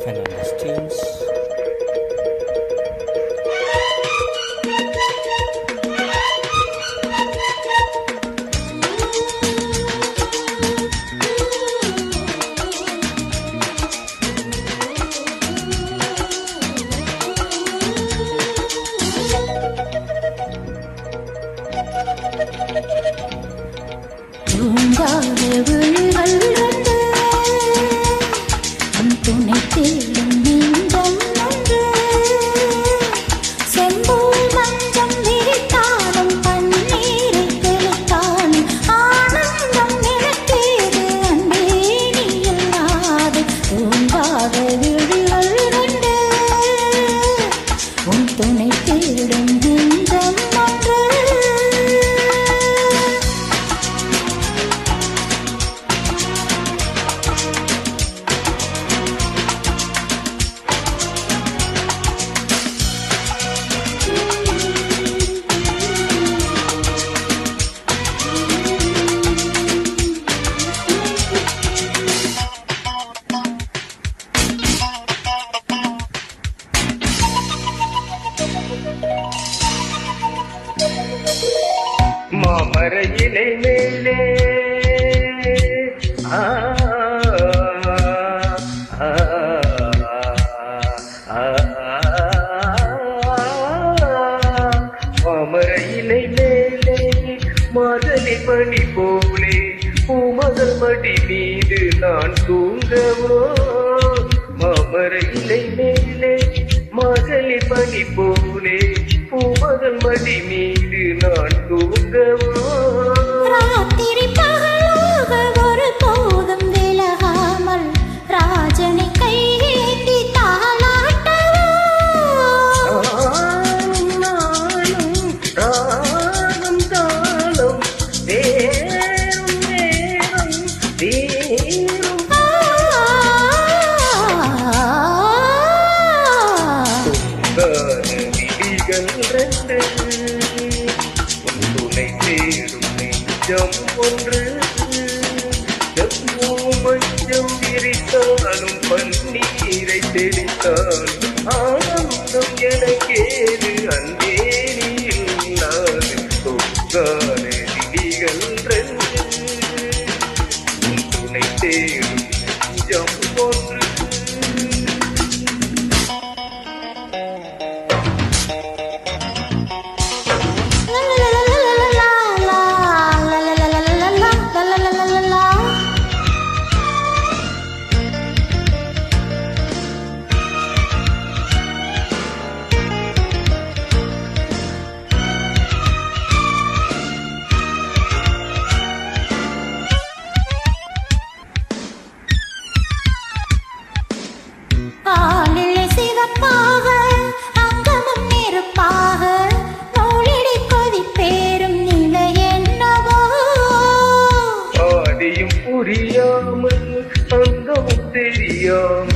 depend on those teams. 눈가에 불 மாமர இலை மேலே ஆ, மாமர இலை மேலே மாதலி பணி போலே பூமகள் மடி மீது நான் தூங்கவோ மாமர இலை மேலே விழிகள் ரெண்டு உன் துணை தேடும் நெஞ்சம் ஒன்று. எவ்வளவு மஞ்சம் விரித்தாலும் பன்னீரை தெளித்தாலும் ஆனந்தம் எனக்கேது அன்பே நீ இல்லாது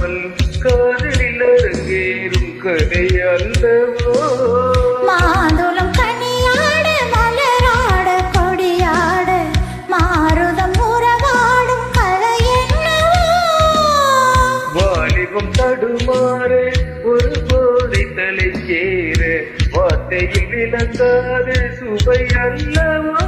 தெரியாமல் காதலில் அரங்கேறும் கதை அல்லவோ? மாதுளம் கனியாட மலராட கொடியாட மாருதம் உறவாடும் கதை என்னவோ? வாலிபம் தடுமாற ஒரு போதை தலை சேர வார்த்தையில் விளக்காத சுவை அல்லவோ?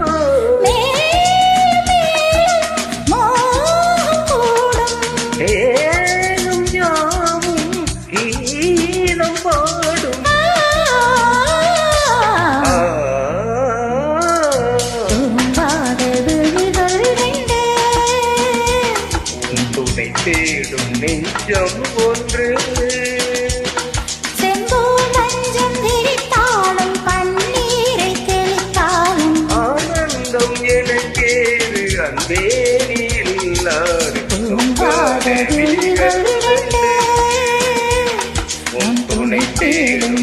தேடும் நெஞ்சம் ஒன்று. ஆனந்தம் எனக்கேது அன்பே நீ இல்லாது உன் துணை தேடும்